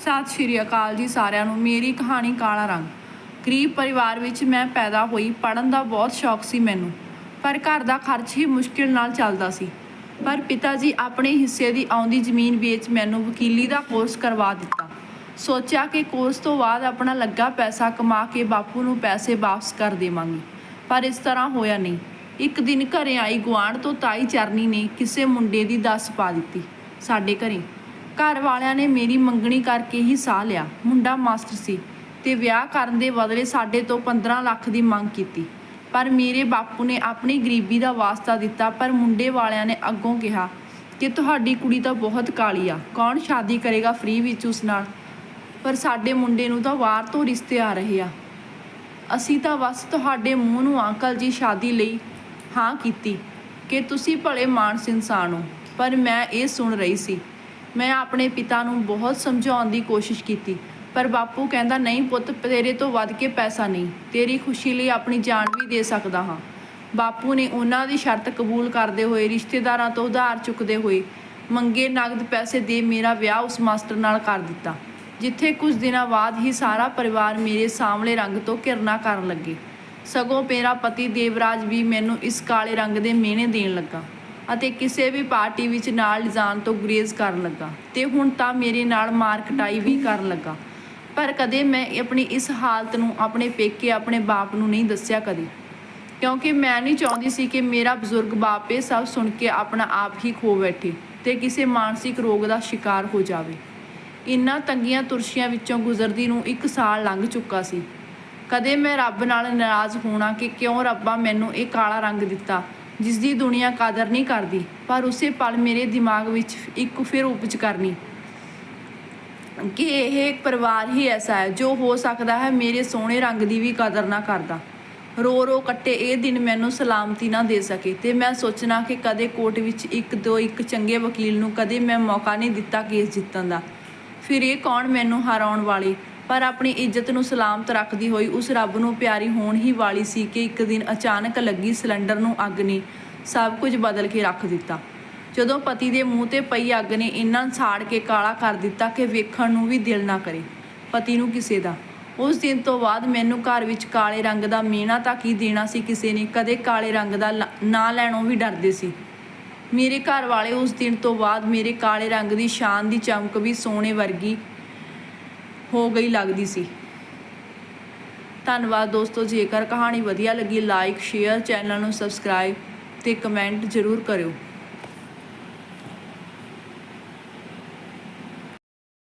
ਸਤਿ ਸ਼੍ਰੀ ਅਕਾਲ ਜੀ ਸਾਰਿਆਂ ਨੂੰ। ਮੇਰੀ ਕਹਾਣੀ ਕਾਲਾ ਰੰਗ। ਗਰੀਬ ਪਰਿਵਾਰ ਵਿੱਚ ਮੈਂ ਪੈਦਾ ਹੋਈ ਪੜਨ ਦਾ ਬਹੁਤ ਸ਼ੌਕ ਸੀ ਮੈਨੂੰ। ਪਰ ਘਰ ਦਾ ਖਰਚ ਹੀ ਮੁਸ਼ਕਿਲ ਨਾਲ ਚੱਲਦਾ ਸੀ। ਪਰ ਪਿਤਾ ਜੀ ਆਪਣੇ ਹਿੱਸੇ ਦੀ ਆਉਂਦੀ ਜ਼ਮੀਨ ਵੇਚ ਮੈਨੂੰ ਵਕੀਲੀ ਦਾ ਕੋਰਸ ਕਰਵਾ ਦਿੱਤਾ। ਸੋਚਿਆ ਕਿ ਕੋਰਸ ਤੋਂ ਬਾਅਦ ਆਪਣਾ ਲੱਗਾ ਪੈਸਾ ਕਮਾ ਕੇ ਬਾਪੂ ਨੂੰ ਪੈਸੇ ਵਾਪਸ ਕਰ ਦੇਵਾਂਗੀ। ਪਰ ਇਸ ਤਰ੍ਹਾਂ ਹੋਇਆ ਨਹੀਂ। ਇੱਕ ਦਿਨ ਘਰੇ ਆਈ ਗੁਆਂਢ ਤੋਂ ਤਾਈ ਚਰਨੀ ਨੇ ਕਿਸੇ ਮੁੰਡੇ ਦੀ ਦੱਸ ਪਾ ਦਿੱਤੀ। ਸਾਡੇ ਘਰੇ ਘਰ ਵਾਲਿਆਂ ਨੇ ਮੇਰੀ ਮੰਗਣੀ ਕਰਕੇ ਹੀ ਸਾਹ ਲਿਆ। ਮੁੰਡਾ ਮਾਸਟਰ ਸੀ ਤੇ ਵਿਆਹ ਕਰਨ ਦੇ ਬਦਲੇ ਸਾਡੇ ਤੋਂ 15 ਲੱਖ ਦੀ ਮੰਗ ਕੀਤੀ। ਪਰ ਮੇਰੇ ਬਾਪੂ ਨੇ ਆਪਣੀ ਗਰੀਬੀ ਦਾ ਵਾਸਤਾ ਦਿੱਤਾ, ਪਰ ਮੁੰਡੇ ਵਾਲਿਆਂ ਨੇ ਅੱਗੋਂ ਕਿਹਾ ਕਿ ਤੁਹਾਡੀ ਕੁੜੀ ਤਾਂ ਬਹੁਤ ਕਾਲੀ ਆ, ਕੌਣ ਸ਼ਾਦੀ ਕਰੇਗਾ ਫ੍ਰੀ ਵਿੱਚ ਉਸ ਨਾਲ? ਪਰ ਸਾਡੇ ਮੁੰਡੇ ਨੂੰ ਤਾਂ ਬਾਹਰ ਤੋਂ ਰਿਸ਼ਤੇ ਆ ਰਹੇ ਆ। ਅਸੀਂ ਤਾਂ ਬਸ ਤੁਹਾਡੇ ਮੂੰਹ ਨੂੰ ਅੰਕਲ ਜੀ ਸ਼ਾਦੀ ਲਈ ਹਾਂ ਕੀਤੀ ਕਿ ਤੁਸੀਂ ਭਲੇ ਮਾਨਸ ਇਨਸਾਨ ਹੋ। ਪਰ ਮੈਂ ਇਹ ਸੁਣ ਰਹੀ ਸੀ ਮੈਂ ਆਪਣੇ ਪਿਤਾ ਨੂੰ ਬਹੁਤ ਸਮਝਾਉਣ ਦੀ ਕੋਸ਼ਿਸ਼ ਕੀਤੀ, ਪਰ ਬਾਪੂ ਕਹਿੰਦਾ, ਨਹੀਂ ਪੁੱਤ, ਤੇਰੇ ਤੋਂ ਵੱਧ ਕੇ ਪੈਸਾ ਨਹੀਂ, ਤੇਰੀ ਖੁਸ਼ੀ ਲਈ ਆਪਣੀ ਜਾਨ ਵੀ ਦੇ ਸਕਦਾ ਹਾਂ। ਬਾਪੂ ਨੇ ਉਹਨਾਂ ਦੀ ਸ਼ਰਤ ਕਬੂਲ ਕਰਦੇ ਹੋਏ ਰਿਸ਼ਤੇਦਾਰਾਂ ਤੋਂ ਉਧਾਰ ਚੁੱਕਦੇ ਹੋਏ ਮੰਗੇ ਨਗਦ ਪੈਸੇ ਦੇ ਮੇਰਾ ਵਿਆਹ ਉਸ ਮਾਸਟਰ ਨਾਲ ਕਰ ਦਿੱਤਾ, ਜਿੱਥੇ ਕੁਝ ਦਿਨਾਂ ਬਾਅਦ ਹੀ ਸਾਰਾ ਪਰਿਵਾਰ ਮੇਰੇ ਸਾਹਮਣੇ ਰੰਗ ਤੋਂ ਘਿਰਨਾ ਕਰਨ ਲੱਗੇ। ਸਗੋਂ ਮੇਰਾ ਪਤੀ ਦੇਵਰਾਜ ਵੀ ਮੈਨੂੰ ਇਸ ਕਾਲੇ ਰੰਗ ਦੇ ਮਿਹਣੇ ਦੇਣ ਲੱਗਾ। ਅਤੇ ਕਿਸੇ ਵੀ ਪਾਰਟੀ ਵਿੱਚ ਨਾਲ ਲਿਜਾਣ ਤੋਂ ਗੁਰੇਜ਼ ਕਰਨ ਲੱਗਾ ਤੇ ਹੁਣ ਤਾਂ ਮੇਰੇ ਨਾਲ ਮਾਰ ਕਟਾਈ ਵੀ ਕਰਨ ਲੱਗਾ। ਪਰ ਕਦੇ ਮੈਂ ਆਪਣੀ ਇਸ ਹਾਲਤ ਨੂੰ ਆਪਣੇ ਪੇਕੇ, ਆਪਣੇ ਬਾਪ ਨੂੰ ਨਹੀਂ ਦੱਸਿਆ ਕਦੇ। ਕਿਉਂਕਿ ਮੈਂ ਨਹੀਂ ਚਾਹੁੰਦੀ ਸੀ ਕਿ ਮੇਰਾ ਬਜ਼ੁਰਗ ਬਾਪ ਇਹ ਸਭ ਸੁਣ ਕੇ ਆਪਣਾ ਆਪ ਹੀ ਖੋ ਬੈਠੇ ਤੇ ਕਿਸੇ ਮਾਨਸਿਕ ਰੋਗ ਦਾ ਸ਼ਿਕਾਰ ਹੋ ਜਾਵੇ। ਇਨ੍ਹਾਂ ਤੰਗੀਆਂ ਤੁਰਸ਼ੀਆਂ ਵਿੱਚੋਂ ਗੁਜ਼ਰਦੀ ਨੂੰ ਇੱਕ ਸਾਲ ਲੰਘ ਚੁੱਕਾ ਸੀ। ਕਦੇ ਮੈਂ ਰੱਬ ਨਾਲ ਨਾਰਾਜ਼ ਹੋਣਾ ਕਿ ਕਿਉਂ ਰੱਬਾ ਮੈਨੂੰ ਇਹ ਕਾਲਾ ਰੰਗ ਦਿੱਤਾ ਜਿਸ ਦੀ ਦੁਨੀਆ ਕਦਰ ਨਹੀਂ ਕਰਦੀ, ਪਰ ਉਸੇ ਪਲ ਮੇਰੇ ਦਿਮਾਗ ਵਿੱਚ ਇੱਕ ਫਿਰ ਉਪਜ ਕਰਨੀ। ਕਿ ਇਹ ਇੱਕ ਪਰਿਵਾਰ ਹੀ ਐਸਾ ਹੈ ਜੋ ਹੋ ਸਕਦਾ ਹੈ ਮੇਰੇ ਸੋਹਣੇ ਰੰਗ ਦੀ ਵੀ ਕਦਰ ਨਾ ਕਰਦਾ। ਰੋ ਰੋ ਕੱਟੇ ਇਹ ਦਿਨ ਮੈਨੂੰ ਸਲਾਮਤੀ ਨਾ ਦੇ ਸਕੇ ਤੇ ਮੈਂ ਸੋਚਣਾ ਕਿ ਕਦੇ ਕੋਰਟ ਵਿੱਚ ਇੱਕ ਦੋ ਇੱਕ ਚੰਗੇ ਵਕੀਲ ਨੂੰ ਕਦੇ ਮੈਂ ਮੌਕਾ ਨਹੀਂ ਦਿੱਤਾ ਕੇਸ ਜਿੱਤਣ ਦਾ। ਫਿਰ ਇਹ ਕੌਣ ਮੈਨੂੰ ਹਰਾਉਣ ਵਾਲੀ? ਪਰ ਆਪਣੀ ਇੱਜ਼ਤ ਨੂੰ ਸਲਾਮਤ ਰੱਖਦੀ ਹੋਈ ਉਸ ਰੱਬ ਨੂੰ ਪਿਆਰੀ ਹੋਣ ਹੀ ਵਾਲੀ ਸੀ ਕਿ ਇੱਕ ਦਿਨ ਅਚਾਨਕ ਲੱਗੀ ਸਿਲੰਡਰ ਨੂੰ ਅੱਗ ਨੇ ਸਭ ਕੁਝ ਬਦਲ ਕੇ ਰੱਖ ਦਿੱਤਾ। ਜਦੋਂ ਪਤੀ ਦੇ ਮੂੰਹ ਤੇ ਪਈ ਅੱਗ ਨੇ ਇੰਨਾ ਸਾੜ ਕੇ ਕਾਲਾ ਕਰ ਦਿੱਤਾ ਕਿ ਵੇਖਣ ਨੂੰ ਵੀ ਦਿਲ ਨਾ ਕਰੇ ਪਤੀ ਨੂੰ ਕਿਸੇ ਦਾ। ਉਸ ਦਿਨ ਤੋਂ ਬਾਅਦ ਮੈਨੂੰ ਘਰ ਵਿੱਚ ਕਾਲੇ ਰੰਗ ਦਾ ਮੀਣਾ ਤਾਂ ਕੀ ਦੇਣਾ ਸੀ ਕਿਸੇ ਨੇ? ਕਦੇ ਕਾਲੇ ਰੰਗ ਦਾ ਲ- ਨਾਂ ਲੈਣੋਂ ਵੀ ਡਰਦੇ ਸੀ। ਮੇਰੇ ਘਰ ਵਾਲੇ ਉਸ ਦਿਨ ਤੋਂ ਬਾਅਦ ਮੇਰੇ ਕਾਲੇ ਰੰਗ ਦੀ ਸ਼ਾਨ ਦੀ ਚਮਕ ਵੀ ਸੋਨੇ ਵਰਗੀ ਹੋ ਗਈ ਲੱਗਦੀ ਸੀ। ਧੰਨਵਾਦ ਦੋਸਤੋ, ਜੇਕਰ ਕਹਾਣੀ ਵਧੀਆ ਲੱਗੀ ਲਾਈਕ ਸ਼ੇਅਰ ਚੈਨਲ ਨੂੰ ਸਬਸਕ੍ਰਾਈਬ ਤੇ ਕਮੈਂਟ ਜ਼ਰੂਰ ਕਰਿਓ।